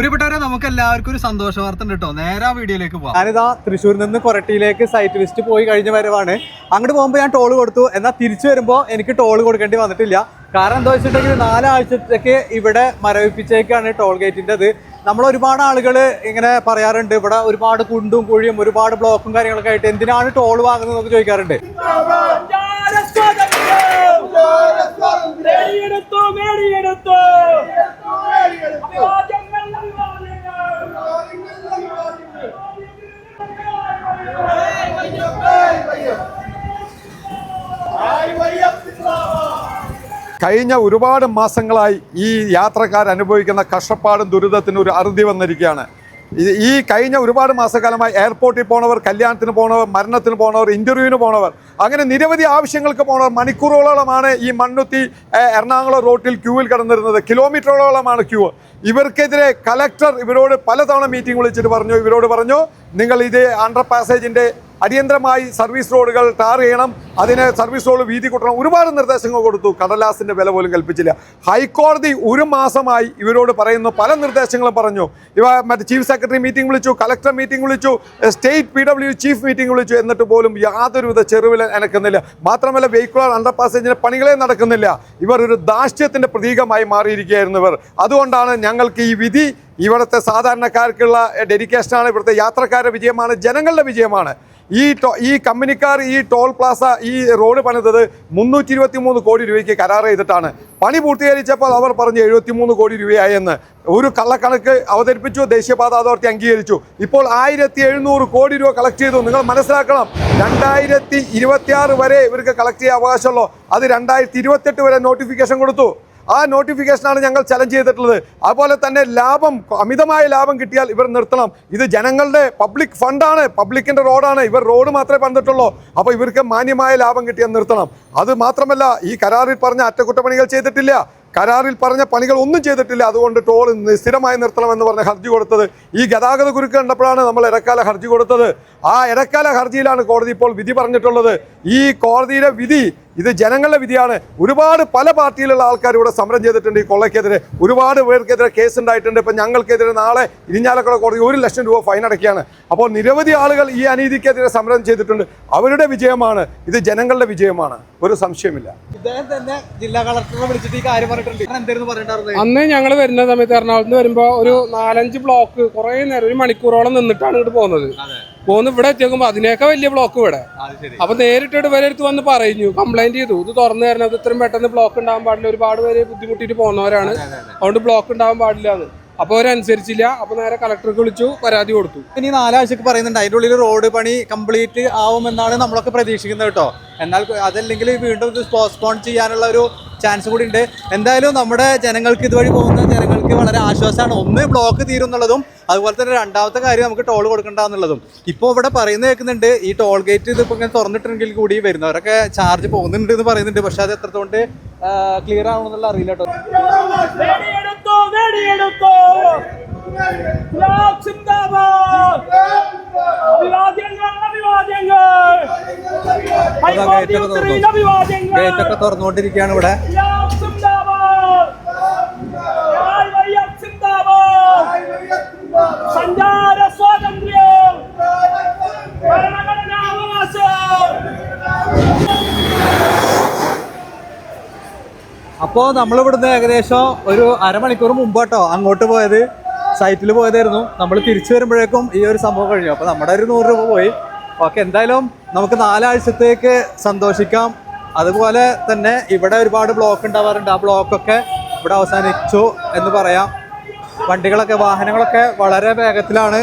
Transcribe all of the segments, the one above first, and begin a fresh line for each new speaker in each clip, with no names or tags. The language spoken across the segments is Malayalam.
പ്രിയപ്പെട്ടവരെ നമുക്ക് എല്ലാവർക്കും ഒരു സന്തോഷ വാർത്ത ഉണ്ട് കേട്ടോ. നേരെ ആ വീഡിയോയിലേക്ക് പോവാം.
ഞാനിതാ തൃശ്ശൂരിൽ നിന്ന് കൊരട്ടിയിലേക്ക് സൈറ്റ് വിസിറ്റ് പോയി കഴിഞ്ഞ വരവാണ്. അങ്ങോട്ട് പോകുമ്പോൾ ഞാൻ ടോൾ കൊടുത്തു. എന്നാൽ തിരിച്ചു വരുമ്പോൾ എനിക്ക് ടോൾ കൊടുക്കേണ്ടി വന്നിട്ടില്ല. കാരണം എന്താ വെച്ചിട്ടുണ്ടെങ്കിൽ നാലാഴ്ചത്തേക്ക് ഇവിടെ മരവിപ്പിച്ചേക്കാണ് ടോൾ ഗേറ്റിന്റെ അത് നമ്മൾ ഒരുപാട് ആളുകൾ ഇങ്ങനെ പറയാറുണ്ട്. ഇവിടെ ഒരുപാട് കുണ്ടും കുഴിയും ഒരുപാട് ബ്ലോക്കും കാര്യങ്ങളൊക്കെ ആയിട്ട് എന്തിനാണ് ടോൾ വാങ്ങുന്നത് എന്നൊക്കെ ചോദിക്കാറുണ്ട്.
മേടിയെടുത്തു മേടിയെടുത്തു
കഴിഞ്ഞ ഒരുപാട് മാസങ്ങളായി ഈ യാത്രക്കാർ അനുഭവിക്കുന്ന കഷ്ടപ്പാടും ദുരിതത്തിന് ഒരു അറുതി വന്നിരിക്കുകയാണ്. ഈ കഴിഞ്ഞ ഒരുപാട് മാസക്കാലമായി എയർപോർട്ടിൽ പോണവർ കല്യാണത്തിന് പോണവർ മരണത്തിന് പോണവർ ഇന്റർവ്യൂവിന് പോണവർ അങ്ങനെ നിരവധി ആവശ്യങ്ങൾക്ക് പോണവർ മണിക്കൂറുകളോളമാണ് ഈ മണ്ണുത്തി എറണാകുളം റോട്ടിൽ ക്യൂവിൽ കിടന്നിരുന്നത്. കിലോമീറ്ററുകളോളമാണ് ക്യൂ. ഇവർക്കെതിരെ കലക്ടർ ഇവരോട് പലതവണ മീറ്റിംഗ് വിളിച്ചിട്ട് പറഞ്ഞു. ഇവരോട് പറഞ്ഞു നിങ്ങൾ ഇത് അണ്ടർ പാസേജിന്റെ അടിയന്തരമായി സർവീസ് റോഡുകൾ ടാർ ചെയ്യണം. അതിന് സർവീസ് റോഡ് വീതി കൂട്ടണം. ഒരുപാട് നിർദ്ദേശങ്ങൾ കൊടുത്തു. കടലാസിന്റെ വില പോലും കൽപ്പിച്ചില്ല. ഹൈക്കോടതി ഒരു മാസമായി ഇവരോട് പറയുന്നു. പല നിർദ്ദേശങ്ങളും പറഞ്ഞു. ഇവ മറ്റേ ചീഫ് സെക്രട്ടറി മീറ്റിംഗ് വിളിച്ചു കളക്ടർ മീറ്റിംഗ് വിളിച്ചു state P W chief meeting വിളിച്ചു. എന്നിട്ട് പോലും യാതൊരുവിധ ചെറുവില അനക്കുന്നില്ല. മാത്രമല്ല വെഹിക്കുലർ അണ്ടർ പാസേജിന്റെ പണികളെ നടക്കുന്നില്ല. ഇവർ ഒരു ദാഷ്ട്യത്തിന്റെ പ്രതീകമായി മാറിയിരിക്കുകയായിരുന്നു ഇവർ. അതുകൊണ്ടാണ് ഞങ്ങൾക്ക് ഈ വിധി ഇവിടുത്തെ സാധാരണക്കാർക്കുള്ള ഡെഡിക്കേഷനാണ് ഇവിടുത്തെ യാത്രക്കാരുടെ വിജയമാണ് ജനങ്ങളുടെ വിജയമാണ്. ഈ ഈ കമ്പനിക്കാർ ഈ ടോൾ പ്ലാസ ഈ റോഡ് പണിതത് മുന്നൂറ്റി ഇരുപത്തി മൂന്ന് കോടി രൂപയ്ക്ക് കരാർ ചെയ്തിട്ടാണ്. പണി പൂർത്തീകരിച്ചപ്പോൾ അവർ പറഞ്ഞു എഴുപത്തി മൂന്ന് കോടി രൂപയായെന്ന് ഒരു കള്ളക്കണക്ക് അവതരിപ്പിച്ചു ദേശീയപാത അതോറിറ്റി അംഗീകരിച്ചു. ഇപ്പോൾ ആയിരത്തി എഴുന്നൂറ് കോടി രൂപ കളക്ട് ചെയ്തു. നിങ്ങൾ മനസ്സിലാക്കണം രണ്ടായിരത്തി ഇരുപത്തി ആറ് വരെ ഇവർക്ക് കളക്ട് ചെയ്യാൻ അവകാശമുള്ളൂ. അത് രണ്ടായിരത്തി ഇരുപത്തെട്ട് വരെ നോട്ടിഫിക്കേഷൻ കൊടുത്തു. ആ നോട്ടിഫിക്കേഷനാണ് ഞങ്ങൾ ചലഞ്ച് ചെയ്തിട്ടുള്ളത്. അതുപോലെ തന്നെ ലാഭം അമിതമായ ലാഭം കിട്ടിയാൽ ഇവർ നിർത്തണം. ഇത് ജനങ്ങളുടെ പബ്ലിക് ഫണ്ടാണ് പബ്ലിക്കിന്റെ റോഡാണ് ഇവർ റോഡ് മാത്രമേ പണിതിട്ടുള്ളൂ. അപ്പോൾ ഇവർക്ക് മാന്യമായ ലാഭം കിട്ടിയാൽ നിർത്തണം. അത് മാത്രമല്ല ഈ കരാറിൽ പറഞ്ഞ അറ്റകുറ്റപ്പണികൾ ചെയ്തിട്ടില്ല. കരാറിൽ പറഞ്ഞ പണികൾ ഒന്നും ചെയ്തിട്ടില്ല. അതുകൊണ്ട് ടോൾ സ്ഥിരമായി നിർത്തണമെന്ന് പറഞ്ഞ ഹർജി കൊടുത്തത്. ഈ ഗതാഗത കുരുക്ക് കണ്ടപ്പോഴാണ് നമ്മൾ ഇടക്കാല ഹർജി കൊടുത്തത്. ആ ഇടക്കാല ഹർജിയിലാണ് കോടതി ഇപ്പോൾ വിധി പറഞ്ഞിട്ടുള്ളത്. ഈ കോടതിയുടെ വിധി ഇത് ജനങ്ങളുടെ വിധിയാണ്. ഒരുപാട് പല പാർട്ടിയിലുള്ള ആൾക്കാർ ഇവിടെ സമരം ചെയ്തിട്ടുണ്ട് ഈ കൊള്ളയ്ക്കെതിരെ. ഒരുപാട് പേർക്കെതിരെ കേസ് ഉണ്ടായിട്ടുണ്ട്. ഇപ്പം ഞങ്ങൾക്കെതിരെ നാളെ ഇരിഞ്ഞാലക്കുട കോടതി ഒരു ലക്ഷം രൂപ ഫൈൻ അടയ്ക്കുകയാണ്. അപ്പോൾ നിരവധി ആളുകൾ ഈ അനീതിക്കെതിരെ സമരം ചെയ്തിട്ടുണ്ട്. അവരുടെ വിജയമാണ്. ഇത് ജനങ്ങളുടെ വിജയമാണ്. ഒരു സംശയമില്ല
ഇദ്ദേഹം തന്നെ ജില്ലാ കളക്ടറെ വിളിച്ചിട്ട് ഈ കാര്യം പറഞ്ഞിട്ടുണ്ട്.
അന്ന് ഞങ്ങൾ വരുന്ന സമയത്ത് എറണാകുളത്ത് വരുമ്പോൾ ഒരു നാലഞ്ച് ബ്ലോക്ക് കുറേ നേരം ഒരു മണിക്കൂറോളം നിന്നിട്ടാണ് ഇങ്ങോട്ട് പോകുന്നത്. പോകുന്ന ഇവിടെ എത്തിയേക്കുമ്പോ അതിനേക്കാൾ വലിയ ബ്ലോക്ക് ഇവിടെ.
അത്
അപ്പൊ നേരിട്ടിട്ട് വരെ അടുത്ത് വന്ന് പറഞ്ഞു കംപ്ലൈന്റ് ചെയ്തു. ഇത് തുറന്നു തരണം അത് ഇത്രയും പെട്ടെന്ന് ബ്ലോക്ക് ഉണ്ടാകാൻ പാടില്ല. ഒരുപാട് പേര് ബുദ്ധിമുട്ടിട്ട് പോകുന്നവരാണ് അതുകൊണ്ട് ബ്ലോക്ക് ഉണ്ടാകാൻ പാടില്ല എന്ന്. അപ്പൊ അവരനുസരിച്ചില്ല അപ്പൊ നേരെ കളക്ടർക്ക് വിളിച്ചു പരാതി കൊടുത്തു.
ഇനി നാലാഴ്ചക്ക് പറയുന്നുണ്ട് അതിന്റെ ഉള്ളിൽ റോഡ് പണി കംപ്ലീറ്റ് ആവുമെന്നാണ് നമ്മളൊക്കെ പ്രതീക്ഷിക്കുന്നത് കേട്ടോ. എന്നാൽ അതല്ലെങ്കിൽ വീണ്ടും ഇത് പോസ്റ്റ്പോൺ ചെയ്യാനുള്ള ഒരു ചാൻസ് കൂടി ഉണ്ട്. എന്തായാലും നമ്മുടെ ജനങ്ങൾക്ക് ഇതുവഴി പോകുന്ന ജനങ്ങൾക്ക് വളരെ ആശ്വാസമാണ്. ഒന്ന് ബ്ലോക്ക് തീരും എന്നുള്ളതും അതുപോലെ തന്നെ രണ്ടാമത്തെ കാര്യം നമുക്ക് ടോൾ കൊടുക്കണ്ടെന്നുള്ളതും ഇപ്പോൾ ഇവിടെ പറയുന്നത് കേൾക്കുന്നുണ്ട് ഈ ടോൾ ഗേറ്റ് ഇതിപ്പോൾ ഇങ്ങനെ തുറന്നിട്ടുണ്ടെങ്കിൽ കൂടി വരുന്നവരൊക്കെ ചാർജ് പോകുന്നുണ്ട് എന്ന് പറയുന്നുണ്ട്. പക്ഷെ അത് എത്രത്തോണ്ട് ക്ലിയർ ആവണമെന്നുള്ള അറിയില്ല കേട്ടോ. ഗേറ്റൊക്കെ തുറന്നുകൊണ്ടിരിക്കുകയാണ് ഇവിടെ.
അപ്പോ സഞ്ചാര സ്വാതന്ത്ര്യം
അപ്പോൾ നമ്മൾ ഇവിടുന്ന് ഏകദേശം ഒരു അരമണിക്കൂർ മുമ്പ് കേട്ടോ അങ്ങോട്ട് പോയത്. സൈറ്റിൽ പോയതായിരുന്നു. നമ്മൾ തിരിച്ചു വരുമ്പോഴേക്കും ഈ ഒരു സംഭവം കഴിഞ്ഞു. അപ്പോൾ നമ്മുടെ ഒരു നൂറ് രൂപ പോയി. ഓക്കെ എന്തായാലും നമുക്ക് നാലാഴ്ചത്തേക്ക് സന്തോഷിക്കാം. അതുപോലെ തന്നെ ഇവിടെ ഒരുപാട് ബ്ലോക്ക് ഉണ്ടാവാറുണ്ട്. ആ ബ്ലോക്കൊക്കെ ഇവിടെ അവസാനിച്ചു എന്ന് പറയാം. വണ്ടികളൊക്കെ വാഹനങ്ങളൊക്കെ വളരെ വേഗത്തിലാണ്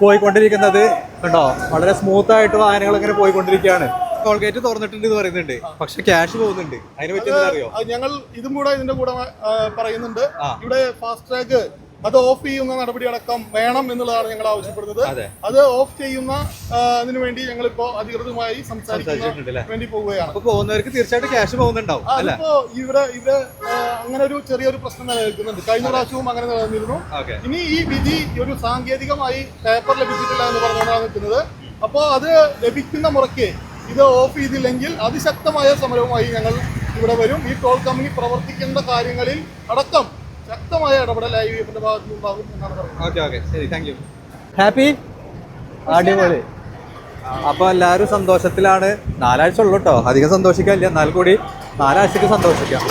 പോയിക്കൊണ്ടിരിക്കുന്നത്. കണ്ടോ? വളരെ സ്മൂത്ത് ആയിട്ട് വാഹനങ്ങൾ ഇങ്ങനെ പോയിക്കൊണ്ടിരിക്കുകയാണ്. ടോൾ ഗേറ്റ് തുറന്നിട്ടുണ്ട് എന്ന് പറയുന്നുണ്ട്. പക്ഷെ ക്യാഷ് പോകുന്നുണ്ട്. അതിനെ പറ്റി അറിയോ?
ഞങ്ങൾ ഇതും കൂടെ ഇതിന്റെ കൂടെ പറയുന്നുണ്ട്. ഇവിടെ ഫാസ്റ്റ് ട്രാക്ക് അത് ഓഫ് ചെയ്യുന്ന നടപടി അടക്കം വേണം എന്നുള്ളതാണ് ഞങ്ങൾ ആവശ്യപ്പെടുന്നത്.
അത്.
ഓഫ് ചെയ്യുന്ന അതിനു വേണ്ടി ഞങ്ങളിപ്പോ ഇപ്പോ
അല്ലേ?
വേണ്ടി പോവുകയാണ്.
പോകുന്നവർക്ക് തീർച്ചയായിട്ടും ക്യാഷ് പോകുന്നുണ്ടാവും
ഇവിടെ ഇവിടെ അങ്ങനെ ഒരു ചെറിയൊരു പ്രശ്നം നിലനിൽക്കുന്നുണ്ട്. കഴിഞ്ഞ പ്രാവശ്യവും അങ്ങനെ നിലനിന്നിരുന്നു. ഇനി ഈ വിധി ഒരു സാങ്കേതികമായി പേപ്പർ ലഭിച്ചിട്ടില്ല എന്ന് പറഞ്ഞുകൊണ്ടാണ് നിൽക്കുന്നത്. അപ്പോൾ അത് ലഭിക്കുന്ന മുറയ്ക്ക് ഇത് ഓഫ് ചെയ്തില്ലെങ്കിൽ അതിശക്തമായ സമരവുമായി ഞങ്ങൾ ഇവിടെ വരും. ഈ ടോൾ കമ്പനി പ്രവർത്തിക്കേണ്ട കാര്യങ്ങളിൽ അടക്കം ശക്തമായ ഇടപെടൽ ഐ വി എഫിന്റെ ഭാഗത്ത് നിന്നുണ്ടാകും എന്നാണ് പറയുന്നത്
ഓക്കെ ഓക്കെ. ശരി താങ്ക് യു ഹാപ്പി? അടിപൊളി. അപ്പൊ എല്ലാവരും സന്തോഷത്തിലാണ്. നാലാഴ്ച ഉള്ളു കേട്ടോ അധികം സന്തോഷിക്കാനില്ല. എന്നാൽ കൂടി നാലാഴ്ചക്ക് സന്തോഷിക്കാം.